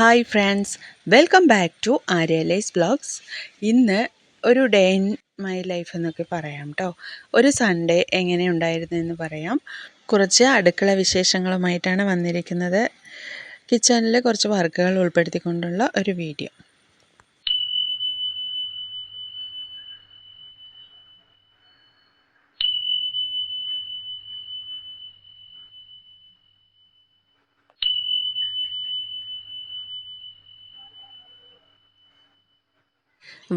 Hi friends welcome back to Aryalise blogs ഇന്ന് ഒരു day in my life എന്നൊക്കെ പറയാം കേട്ടോ ഒരു സൺഡേ എങ്ങനെ ഉണ്ടായിരുന്നു എന്ന് പറയാം. കുറച്ച് അടുക്കള വിശേഷങ്ങളുമായിട്ടാണ് വന്നിരിക്കുന്നത്. കിച്ചണിൽ കുറച്ച് വർക്കുകൾ ഉൾപ്പെടുത്തിക്കൊണ്ടുള്ള ഒരു വീഡിയോ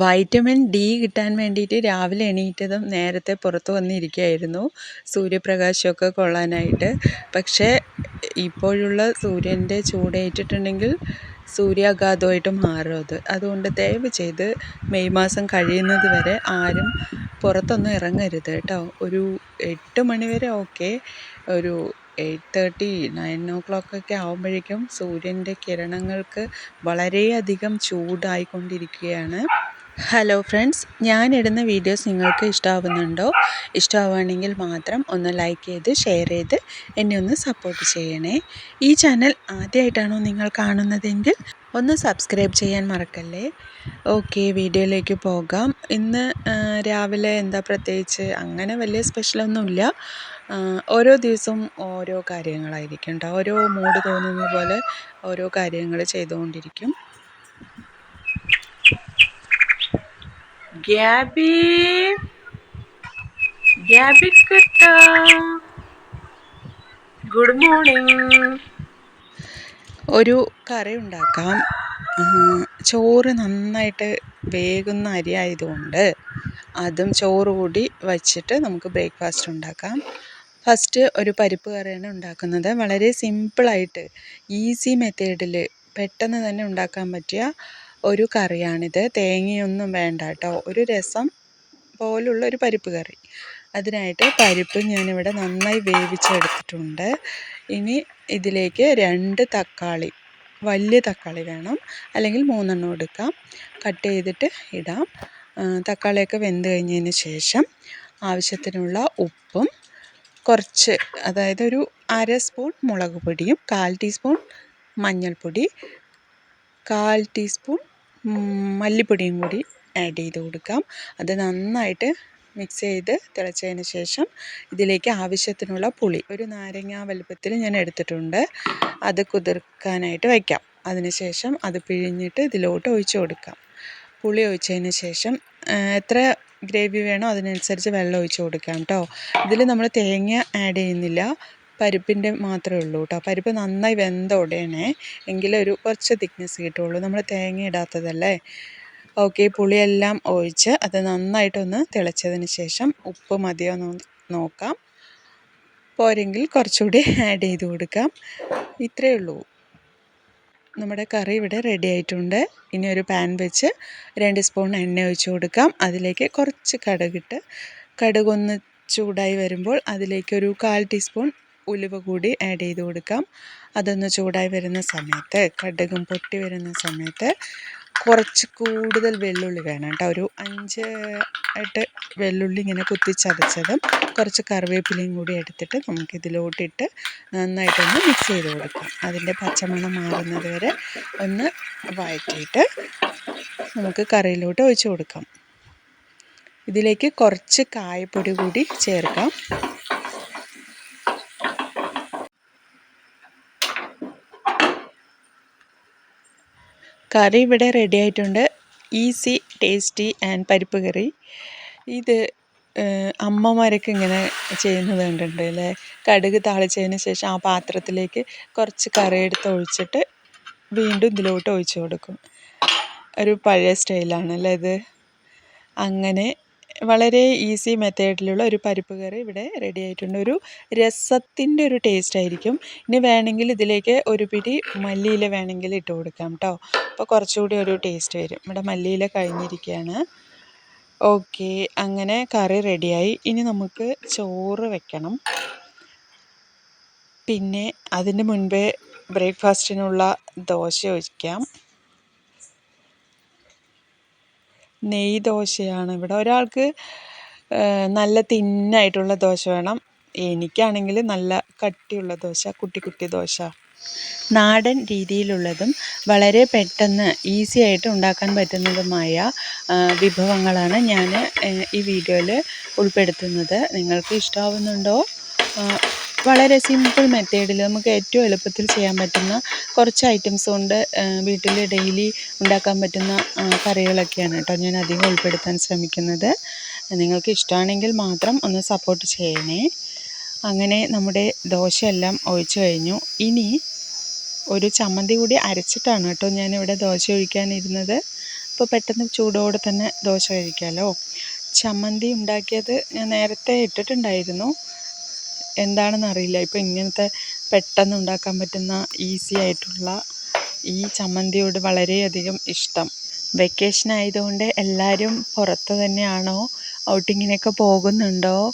വൈറ്റമിൻ ഡി കിട്ടാൻ വേണ്ടിയിട്ട് രാവിലെ എണീറ്റതും നേരത്തെ പുറത്ത് വന്നിരിക്കുകയായിരുന്നു. സൂര്യപ്രകാശമൊക്കെ കൊള്ളാനായിട്ട്. പക്ഷേ ഇപ്പോഴുള്ള സൂര്യന്റെ ചൂടേറ്റിട്ടുണ്ടെങ്കിൽ സൂര്യാഘാതമായിട്ട് മാറും അത്. അതുകൊണ്ട് ദയവ് ചെയ്ത് മെയ് മാസം കഴിയുന്നത് വരെ ആരും പുറത്തൊന്നും ഇറങ്ങരുത് കേട്ടോ. ഒരു എട്ട് മണി വരെ ഓക്കെ ഒരു എയ്റ്റ് തേർട്ടി നയൻ ഓ ക്ലോക്കൊക്കെ ആകുമ്പോഴേക്കും സൂര്യന്റെ കിരണങ്ങൾക്ക് വളരെയധികം ചൂടായിക്കൊണ്ടിരിക്കുകയാണ്. ഹലോ ഫ്രണ്ട്സ് ഞാൻ ഇടുന്ന വീഡിയോസ് നിങ്ങൾക്ക് ഇഷ്ടമാവുന്നുണ്ടോ ഇഷ്ടമാവുകയാണെങ്കിൽ മാത്രം ഒന്ന് ലൈക്ക് ചെയ്ത് ഷെയർ ചെയ്ത് എന്നെ ഒന്ന് സപ്പോർട്ട് ചെയ്യണേ. ഈ ചാനൽ ആദ്യമായിട്ടാണോ നിങ്ങൾ കാണുന്നതെങ്കിൽ ഒന്ന് സബ്സ്ക്രൈബ് ചെയ്യാൻ മറക്കല്ലേ? ഓക്കെ വീഡിയോയിലേക്ക് പോകാം. ഇന്ന് രാവിലെ എന്താ പ്രത്യേകിച്ച്? അങ്ങനെ വലിയ സ്പെഷ്യലൊന്നുമില്ല. ഓരോ ദിവസവും ഓരോ കാര്യങ്ങളായിരിക്കും കേട്ടോ ഓരോ മൂഡ് തോന്നുന്ന പോലെ ഓരോ കാര്യങ്ങൾ ചെയ്തുകൊണ്ടിരിക്കും. ഗ്യാബി ഗ്യാബി കുട്ട? ഗുഡ് മോർണിംഗ് ഒരു കറി ഉണ്ടാക്കാം. ചോറ് നന്നായിട്ട് വേകുന്ന അരി ആയതുകൊണ്ട് അതും ചോറ് കൂടി വച്ചിട്ട് നമുക്ക് ബ്രേക്ക്ഫാസ്റ്റ് ഉണ്ടാക്കാം. ഫസ്റ്റ് ഒരു പരിപ്പ് കറിയാണ് ഉണ്ടാക്കുന്നത്. വളരെ സിമ്പിളായിട്ട് ഈസി മെത്തേഡിൽ പെട്ടെന്ന് തന്നെ ഉണ്ടാക്കാൻ പറ്റിയ ഒരു കറിയാണിത്. തേങ്ങയൊന്നും വേണ്ട കേട്ടോ ഒരു രസം പോലുള്ള ഒരു പരിപ്പ് കറി. അതിനായിട്ട് പരിപ്പ് ഞാനിവിടെ നന്നായി വേവിച്ചെടുത്തിട്ടുണ്ട്. ഇനി ഇതിലേക്ക് രണ്ട് തക്കാളി വലിയ തക്കാളി വേണം. അല്ലെങ്കിൽ മൂന്നെണ്ണം എടുക്കാം. കട്ട് ചെയ്തിട്ട് ഇടാം. തക്കാളിയൊക്കെ വെന്ത് കഴിഞ്ഞതിന് ശേഷം ആവശ്യത്തിനുള്ള ഉപ്പും കുറച്ച് അതായത് ഒരു അര സ്പൂൺ മുളക് പൊടിയും കാൽ ടീസ്പൂൺ മഞ്ഞൾപ്പൊടി കാൽ ടീസ്പൂൺ മല്ലിപ്പൊടിയും കൂടി ആഡ് ചെയ്ത് കൊടുക്കാം. അത് നന്നായിട്ട് മിക്സ് ചെയ്ത് തിളച്ചതിന് ശേഷം ഇതിലേക്ക് ആവശ്യത്തിനുള്ള പുളി. ഒരു നാരങ്ങ വലുപ്പത്തിൽ ഞാൻ എടുത്തിട്ടുണ്ട്. അത് കുതിർക്കാനായിട്ട് വയ്ക്കാം. അതിനുശേഷം അത് പിഴിഞ്ഞിട്ട് ഇതിലോട്ട് ഒഴിച്ചു കൊടുക്കാം. പുളി ഒഴിച്ചതിന് ശേഷം എത്ര ഗ്രേവി വേണോ അതിനനുസരിച്ച് വെള്ളം ഒഴിച്ച് കൊടുക്കാം കേട്ടോ. ഇതിൽ നമ്മൾ തേങ്ങ ആഡ് ചെയ്യുന്നില്ല. പരിപ്പിന്റെ മാത്രമേ ഉള്ളൂ കേട്ടോ. പരിപ്പ് നന്നായി വെന്ത ഉടനെ എങ്കിലേ ഒരു കുറച്ച് തിക്നെസ് കിട്ടുള്ളൂ. നമ്മൾ തേങ്ങ ഇടാത്തതല്ലേ? ഓക്കെ പുളിയെല്ലാം ഒഴിച്ച് അത് നന്നായിട്ടൊന്ന് തിളച്ചതിന് ശേഷം ഉപ്പ് മതിയോ നോക്കാം. പോരെങ്കിൽ കുറച്ചുകൂടി ആഡ് ചെയ്ത് കൊടുക്കാം. ഇത്രയേ ഉള്ളൂ. നമ്മുടെ കറി ഇവിടെ റെഡി ആയിട്ടുണ്ട്. ഇനി ഒരു പാൻ വെച്ച് രണ്ട് സ്പൂൺ എണ്ണ ഒഴിച്ച് കൊടുക്കാം. അതിലേക്ക് കുറച്ച് കടുകിട്ട് കടുകൊന്ന് ചൂടായി വരുമ്പോൾ അതിലേക്ക് അതിലേക്കൊരു കാൽ ടീസ്പൂൺ ഉലുവ കൂടി ആഡ് ചെയ്ത് കൊടുക്കാം. അതൊന്ന് ചൂടായി വരുന്ന സമയത്ത് കടുകും പൊട്ടി വരുന്ന സമയത്ത് കുറച്ച് കൂടുതൽ വെള്ളുള്ളി വേണം കേട്ടോ. ഒരു അഞ്ച് എട്ട് വെള്ളുള്ളി ഇങ്ങനെ കുത്തിച്ചതച്ചതും കുറച്ച് കറിവേപ്പിലയും കൂടി എടുത്തിട്ട് നമുക്ക് ഇതിലോട്ടിട്ട് നന്നായിട്ടൊന്ന് മിക്സ് ചെയ്ത് കൊടുക്കാം. അതിന്റെ പച്ചമണം മാറുന്നത് വരെ ഒന്ന് വഴറ്റിയിട്ട് നമുക്ക് കറിയിലോട്ട് ഒഴിച്ച് കൊടുക്കാം. ഇതിലേക്ക് കുറച്ച് കായപ്പൊടി കൂടി ചേർക്കാം. കറി ഇവിടെ റെഡി ആയിട്ടുണ്ട്. ഈസി ടേസ്റ്റി ആൻഡ് പരിപ്പ് കറി. ഇത് അമ്മമാരൊക്കെ ഇങ്ങനെ ചെയ്യുന്നത് കണ്ടിട്ടുണ്ട് അല്ലേ? കടുക് താളിച്ചതിന് ശേഷം ആ പാത്രത്തിലേക്ക് കുറച്ച് കറി എടുത്ത് ഒഴിച്ചിട്ട് വീണ്ടും ഇതിലോട്ട് ഒഴിച്ചു കൊടുക്കും. ഒരു പഴയ സ്റ്റൈലാണ് അല്ലേ ഇത്? അങ്ങനെ വളരെ ഈസി മെത്തേഡിലുള്ള ഒരു പരിപ്പ് കറി ഇവിടെ റെഡി ആയിട്ടുണ്ട്. ഒരു രസത്തിന്റെ ഒരു ടേസ്റ്റ് ആയിരിക്കും. ഇനി വേണമെങ്കിൽ ഇതിലേക്ക് ഒരു പിടി മല്ലിയില വേണമെങ്കിൽ ഇട്ട് കൊടുക്കാം കേട്ടോ അപ്പോൾ കുറച്ചുകൂടി ഒരു ടേസ്റ്റ് വരും. ഇവിടെ മല്ലിയില കഴിഞ്ഞിരിക്കുകയാണ് ഓക്കെ അങ്ങനെ കറി റെഡിയായി ഇനി നമുക്ക് ചോറ് വെക്കണം. പിന്നെ അതിന് മുൻപേ ബ്രേക്ക്ഫാസ്റ്റിനുള്ള ദോശ ഒഴിക്കാം. നെയ് ദോശയാണ് ഇവിടെ ഒരാൾക്ക് നല്ല തിന്നായിട്ടുള്ള ദോശ വേണം. എനിക്കാണെങ്കിൽ നല്ല കട്ടിയുള്ള ദോശ കുട്ടി കുട്ടി ദോശ. നാടൻ രീതിയിലുള്ളതും വളരെ പെട്ടെന്ന് ഈസി ആയിട്ട് ഉണ്ടാക്കാൻ പറ്റുന്നതുമായ വിഭവങ്ങളാണ് ഞാൻ ഈ വീഡിയോയിൽ ഉൾപ്പെടുത്തുന്നത്. നിങ്ങൾക്ക് ഇഷ്ടമാവുന്നുണ്ടോ വളരെ സിമ്പിൾ മെത്തേഡിൽ നമുക്ക് ഏറ്റവും എളുപ്പത്തിൽ ചെയ്യാൻ പറ്റുന്ന കുറച്ച് ഐറ്റംസ് കൊണ്ട് വീട്ടിൽ ഡെയിലി ഉണ്ടാക്കാൻ പറ്റുന്ന കറികളൊക്കെയാണ് കേട്ടോ ഞാൻ അധികം ഉൾപ്പെടുത്താൻ ശ്രമിക്കുന്നത്. നിങ്ങൾക്ക് ഇഷ്ടമാണെങ്കിൽ മാത്രം ഒന്ന് സപ്പോർട്ട് ചെയ്യണേ. അങ്ങനെ നമ്മുടെ ദോശയെല്ലാം ഒഴിച്ചു കഴിഞ്ഞു. ഇനി ഒരു ചമ്മന്തി കൂടി അരച്ചിട്ടാണ് കേട്ടോ ഞാനിവിടെ ദോശ ഒഴിക്കാനിരുന്നത്. അപ്പോൾ പെട്ടെന്ന് ചൂടോടെ തന്നെ ദോശ കഴിക്കാമല്ലോ ചമ്മന്തി ഉണ്ടാക്കിയത് ഞാൻ നേരത്തെ ഇട്ടിട്ടുണ്ടായിരുന്നു. എന്താണെന്ന് അറിയില്ല. ഇപ്പോൾ ഇങ്ങനത്തെ പെട്ടെന്ന് ഉണ്ടാക്കാൻ പറ്റുന്ന ഈസി ആയിട്ടുള്ള ഈ ചമ്മന്തിയോട് വളരെയധികം ഇഷ്ടം. വെക്കേഷൻ ആയതുകൊണ്ട് എല്ലാവരും പുറത്ത് തന്നെയാണോ? ഔട്ടിങ്ങിനൊക്കെ പോകുന്നുണ്ടോ?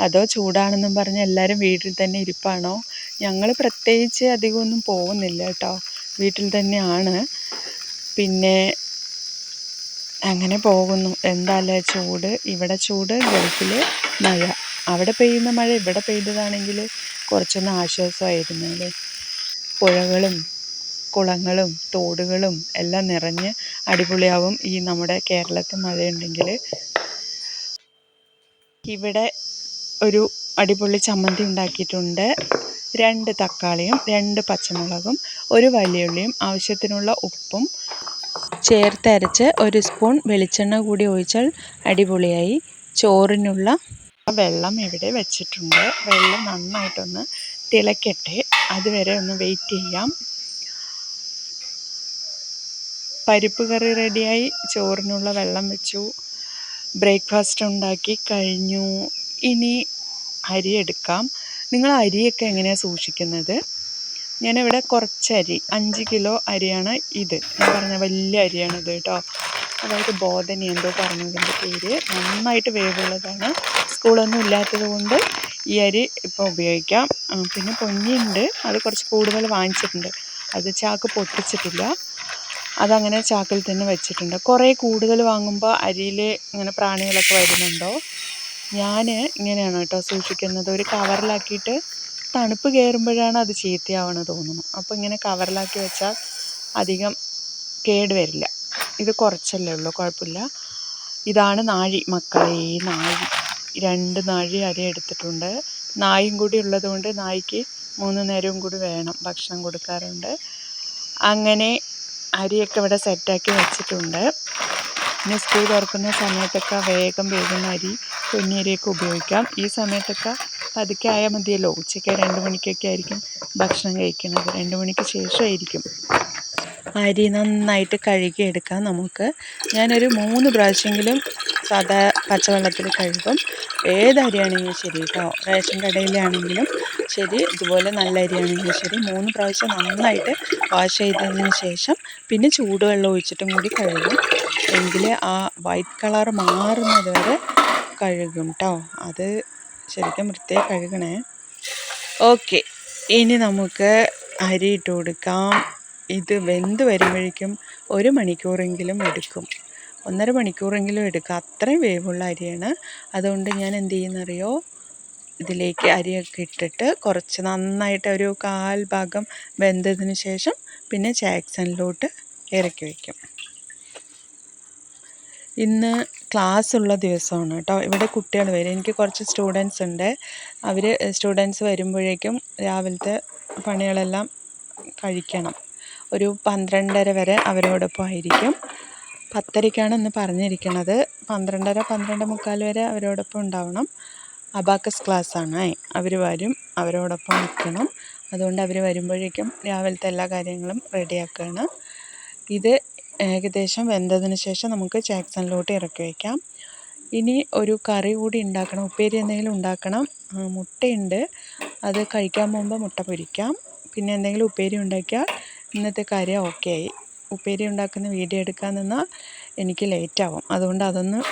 അതോ ചൂടാണെന്നും പറഞ്ഞ് എല്ലാവരും വീട്ടിൽ തന്നെ ഇരിപ്പാണോ? ഞങ്ങൾ പ്രത്യേകിച്ച് അധികമൊന്നും പോകുന്നില്ല കേട്ടോ. വീട്ടിൽ തന്നെയാണ്. പിന്നെ അങ്ങനെ പോകുന്നു. എന്താല്ലേ ചൂട്? ഇവിടെ ചൂട് ഗൾഫിൽ മഴ. അവിടെ പെയ്യുന്ന മഴ ഇവിടെ പെയ്തതാണെങ്കിൽ കുറച്ചൊന്ന് ആശ്വാസമായിരുന്നു അല്ലേ പുഴകളും കുളങ്ങളും തോടുകളും എല്ലാം നിറഞ്ഞ് അടിപൊളിയാവും ഈ നമ്മുടെ കേരളത്തിൽ മഴയുണ്ടെങ്കിൽ ഇവിടെ ഒരു അടിപൊളി ചമ്മന്തി ഉണ്ടാക്കിയിട്ടുണ്ട്. രണ്ട് തക്കാളിയും രണ്ട് പച്ചമുളകും ഒരു വലിയുള്ളിയും ആവശ്യത്തിനുള്ള ഉപ്പും. ചേർത്തരച്ച് ഒരു സ്പൂൺ വെളിച്ചെണ്ണ കൂടി ഒഴിച്ചാൽ അടിപൊളിയായി. ചോറിനുള്ള വെള്ളം ഇവിടെ വെച്ചിട്ടുണ്ട്. വെള്ളം നന്നായിട്ടൊന്ന് തിളക്കട്ടെ. അതുവരെ ഒന്ന് വെയിറ്റ് ചെയ്യാം. പരിപ്പ് കറി റെഡിയായി ചോറിനുള്ള വെള്ളം വെച്ചു. ബ്രേക്ക്ഫാസ്റ്റ് ഉണ്ടാക്കി കഴിഞ്ഞു. ഇനി അരി എടുക്കാം. നിങ്ങൾ അരിയൊക്കെ എങ്ങനെയാണ് സൂക്ഷിക്കുന്നത്? ഞാനിവിടെ കുറച്ച് അഞ്ച് കിലോ അരിയാണ് ഇത്. ഞാൻ പറഞ്ഞ വലിയ അരിയാണിത് കേട്ടോ. അതായത് ബോധനി എന്തോ പറഞ്ഞതിന്റെ പേര്. നന്നായിട്ട് വേവുള്ളതാണ്. സ്കൂളൊന്നും ഇല്ലാത്തത് കൊണ്ട് ഈ അരി ഇപ്പോൾ ഉപയോഗിക്കാം. പിന്നെ പൊന്നിയുണ്ട്. അത് കുറച്ച് കൂടുതൽ വാങ്ങിച്ചിട്ടുണ്ട്. അത് ചാക്ക് പൊട്ടിച്ചിട്ടില്ല. അതങ്ങനെ ചാക്കിൽ തന്നെ വെച്ചിട്ടുണ്ട്. കുറേ കൂടുതൽ വാങ്ങുമ്പോൾ അരിയിൽ ഇങ്ങനെ പ്രാണികളൊക്കെ വരുന്നുണ്ടോ? ഞാൻ ഇങ്ങനെയാണ് കേട്ടോ സൂക്ഷിക്കുന്നത്. ഒരു കവറിലാക്കിയിട്ട് തണുപ്പ് കയറുമ്പോഴാണ് അത് ചീത്തയാവണത് തോന്നുന്നു. അപ്പോൾ ഇങ്ങനെ കവറിലാക്കി വെച്ചാൽ അധികം കേട് വരില്ല. ഇത് കുറച്ചല്ലേ ഉള്ളൂ. കുഴപ്പമില്ല. ഇതാണ് നാഴി. മക്കളെ നാഴി. രണ്ട് നാഴി അരി എടുത്തിട്ടുണ്ട്. നായും കൂടി ഉള്ളതുകൊണ്ട് നായ്ക്ക് മൂന്ന് നേരവും കൂടി വേണം ഭക്ഷണം കൊടുക്കാറുണ്ട്. അങ്ങനെ അരിയൊക്കെ ഇവിടെ സെറ്റാക്കി വെച്ചിട്ടുണ്ട്. പിന്നെ സ്കൂൾ തുറക്കുന്ന സമയത്തൊക്കെ വേഗം വേഗം അരി പൊന്നിയരിയൊക്കെ ഉപയോഗിക്കാം. ഈ സമയത്തൊക്കെ പതുക്കെ ആയാൽ മതിയല്ലോ. ഉച്ചയ്ക്ക് രണ്ട് മണിക്കൊക്കെ ആയിരിക്കും ഭക്ഷണം കഴിക്കുന്നത്. രണ്ട് മണിക്ക് ശേഷമായിരിക്കും അരി നന്നായിട്ട് കഴുകിയെടുക്കാം നമുക്ക്. ഞാനൊരു മൂന്ന് പ്രാവശ്യമെങ്കിലും സാധാ പച്ചവെള്ളത്തിൽ കഴുകും. ഏത് അരിയാണെങ്കിലും ശരി കേട്ടോ റേഷൻ കടയിലാണെങ്കിലും ശരി ഇതുപോലെ നല്ല അരിയാണെങ്കിലും ശരി. മൂന്ന് പ്രാവശ്യം നന്നായിട്ട് വാഷ് ചെയ്തതിന് ശേഷം പിന്നെ ചൂടുവെള്ളം ഒഴിച്ചിട്ടും കൂടി കഴുകും. എങ്കിൽ ആ വൈറ്റ് കളർ മാറുന്നത് വരെ കഴുകും കേട്ടോ അത് ശരിക്കും വൃത്തിയായി കഴുകണേ. ഓക്കെ. ഇനി നമുക്ക് അരി ഇട്ട് കൊടുക്കാം. ഇത് വെന്ത് വരുമ്പോഴേക്കും ഒരു മണിക്കൂറെങ്കിലും എടുക്കും. ഒന്നര മണിക്കൂറെങ്കിലും എടുക്കും അത്രയും വേവുള്ള അരിയാണ്. അതുകൊണ്ട് ഞാൻ എന്ത് ചെയ്യുന്നറിയോ? ഇതിലേക്ക് അരിയൊക്കെ ഇട്ടിട്ട് കുറച്ച് നന്നായിട്ട് ഒരു കാൽ ഭാഗം വെന്തതിന് ശേഷം പിന്നെ ജാക്സണിലോട്ട് ഇറക്കി വയ്ക്കും. ഇന്ന് ക്ലാസ് ഉള്ള ദിവസമാണ് കേട്ടോ. ഇവിടെ കുട്ടികൾ വരും. എനിക്ക് കുറച്ച് സ്റ്റുഡൻസ് ഉണ്ട്. അവർ സ്റ്റുഡൻസ് വരുമ്പോഴേക്കും രാവിലത്തെ പണികളെല്ലാം കഴിക്കണം. ഒരു പന്ത്രണ്ടര വരെ അവരോടൊപ്പം ആയിരിക്കും. പത്തരയ്ക്കാണ് ഇന്ന് പറഞ്ഞിരിക്കുന്നത് പന്ത്രണ്ടര പന്ത്രണ്ട് മുക്കാൽ വരെ അവരോടൊപ്പം ഉണ്ടാവണം. അബാക്കസ് ക്ലാസ്സാണ്. അവർ വരും അവരോടൊപ്പം നിൽക്കണം അതുകൊണ്ട് അവർ വരുമ്പോഴേക്കും രാവിലത്തെ എല്ലാ കാര്യങ്ങളും റെഡിയാക്കുകയാണ് ഇത് ഏകദേശം വെന്തതിന് ശേഷം നമുക്ക് ചാക്സണിലോട്ട് ഇറക്കി വയ്ക്കാം ഇനി ഒരു കറി കൂടി ഉണ്ടാക്കണം. ഉപ്പേരി എന്തെങ്കിലും ഉണ്ടാക്കണം. മുട്ടയുണ്ട്. അത് കഴിക്കാൻ പോകുമ്പോൾ മുട്ട പൊരിക്കാം. പിന്നെ എന്തെങ്കിലും ഉപ്പേരി ഉണ്ടാക്കിയാൽ ഇന്നത്തെ കാര്യം ഓക്കെ ആയി. ഉപ്പേരി ഉണ്ടാക്കുന്ന വീഡിയോ എടുക്കാൻ നിന്നാൽ എനിക്ക് ലേറ്റാവും അതുകൊണ്ട് അതൊന്നും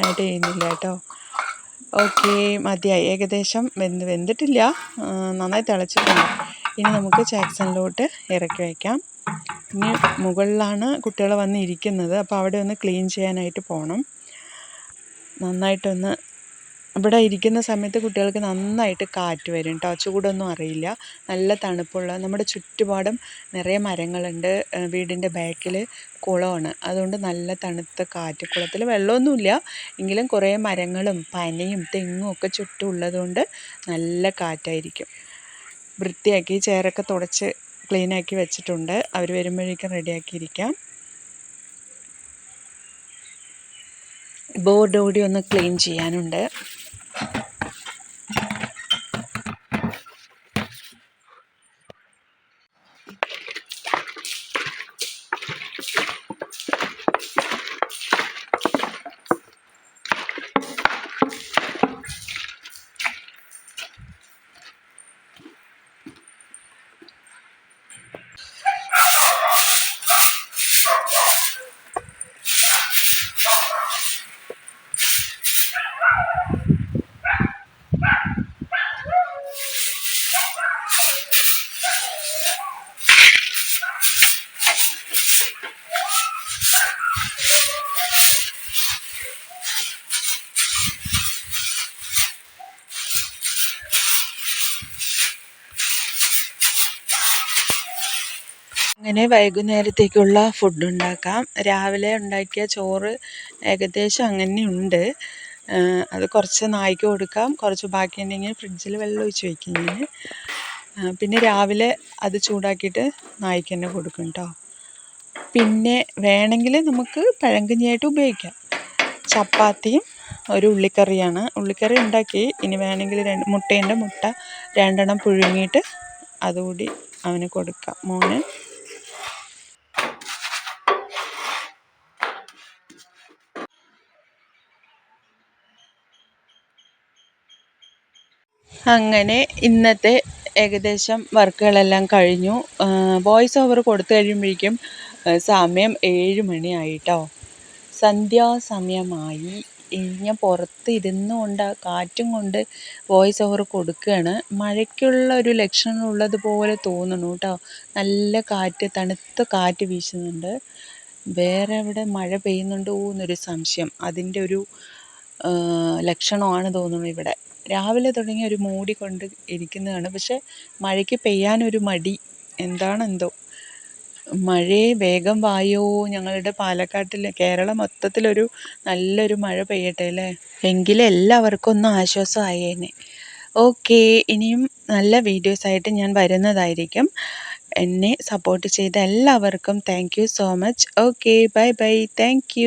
ആഡ് ചെയ്യുന്നില്ല കേട്ടോ. ഓക്കെ മതിയായി. ഏകദേശം വെന്ത് വെന്തിട്ടില്ല. നന്നായി തിളച്ചിട്ടുണ്ട്. ഇനി നമുക്ക് ചാക്സനിലോട്ട് ഇറക്കി വയ്ക്കാം ഇനി മുകളിലാണ് കുട്ടികൾ വന്ന് ഇരിക്കുന്നത്. അപ്പോൾ അവിടെ ഒന്ന് ക്ലീൻ ചെയ്യാനായിട്ട് പോകണം നന്നായിട്ടൊന്ന് ഇവിടെ ഇരിക്കുന്ന സമയത്ത് കുട്ടികൾക്ക് നന്നായിട്ട് കാറ്റ് വരും കേട്ടോ ചൂടൊന്നും അറിയില്ല. നല്ല തണുപ്പുള്ള നമ്മുടെ ചുറ്റുപാടും നിറയെ മരങ്ങളുണ്ട്. വീടിന്റെ ബാക്കിൽ കുളമാണ്. അതുകൊണ്ട് നല്ല തണുത്ത കാറ്റ് കുളത്തിൽ വെള്ളമൊന്നുമില്ല. എങ്കിലും കുറേ മരങ്ങളും പനയും തെങ്ങും ഒക്കെ ചുറ്റും ഉള്ളതുകൊണ്ട് നല്ല കാറ്റായിരിക്കും. വൃത്തിയാക്കി ചേരൊക്കെ തുടച്ച് ക്ലീനാക്കി വെച്ചിട്ടുണ്ട്. അവർ വരുമ്പോഴേക്കും റെഡിയാക്കിയിരിക്കാം. ബോർഡ് കൂടി ഒന്ന് ക്ലീൻ ചെയ്യാനുണ്ട്. Thank you. അങ്ങനെ വൈകുന്നേരത്തേക്കുള്ള ഫുഡ് ഉണ്ടാക്കാം. രാവിലെ ഉണ്ടാക്കിയ ചോറ് ഏകദേശം അങ്ങനെ ഉണ്ട് അത് കുറച്ച് നായ്ക്ക് കൊടുക്കാം. കുറച്ച് ബാക്കിയുണ്ടെങ്കിൽ ഫ്രിഡ്ജിൽ വെള്ളം ഒഴിച്ച് വയ്ക്കും ഞാൻ പിന്നെ രാവിലെ അത് ചൂടാക്കിയിട്ട് നായ്ക്ക് തന്നെ കൊടുക്കും കേട്ടോ പിന്നെ വേണമെങ്കിൽ നമുക്ക് പഴങ്കഞ്ഞിയായിട്ട് ഉപയോഗിക്കാം. ചപ്പാത്തിയും ഒരു ഉള്ളിക്കറിയാണ്. ഉള്ളിക്കറി ഉണ്ടാക്കി. ഇനി വേണമെങ്കിൽ രണ്ട് മുട്ടയുണ്ട് മുട്ട രണ്ടെണ്ണം പുഴുങ്ങിയിട്ട് അതുകൂടി അവന് കൊടുക്കാം. മോന് അങ്ങനെ ഇന്നത്തെ ഏകദേശം വർക്കുകളെല്ലാം കഴിഞ്ഞു. വോയിസ് ഓവർ കൊടുത്തു കഴിയുമ്പോഴേക്കും സമയം ഏഴ് മണിയായിട്ടോ സന്ധ്യാസമയമായി. ഞാൻ പുറത്ത് ഇരുന്നു കൊണ്ട് കാറ്റും കൊണ്ട് വോയിസ് ഓവർ കൊടുക്കുകയാണ്. മഴയ്ക്കുള്ള ഒരു ലക്ഷണം ഉള്ളതുപോലെ തോന്നുന്നു കേട്ടോ നല്ല കാറ്റ് തണുത്ത കാറ്റ് വീശുന്നുണ്ട്. വേറെ എവിടെ മഴ പെയ്യുന്നുണ്ടോ എന്നൊരു സംശയം. അതിന്റെ ഒരു ലക്ഷണമാണ് തോന്നുന്നു ഇവിടെ. രാവിലെ തുടങ്ങി ഒരു മൂടി കൊണ്ട് ഇരിക്കുന്നതാണ്. പക്ഷെ മഴയ്ക്ക് പെയ്യാനൊരു മടി എന്താണെന്തോ. മഴയെ വേഗം വായോ. ഞങ്ങളുടെ പാലക്കാട്ടിൽ കേരളം മൊത്തത്തിലൊരു നല്ലൊരു മഴ പെയ്യട്ടെ അല്ലേ? എങ്കിലും എല്ലാവർക്കും ഒന്ന് ആശ്വാസമായേനെ. ഓക്കെ ഇനിയും നല്ല വീഡിയോസായിട്ട് ഞാൻ വരുന്നതായിരിക്കും. എന്നെ സപ്പോർട്ട് ചെയ്ത എല്ലാവർക്കും thank so much. Okay bye bye. Thank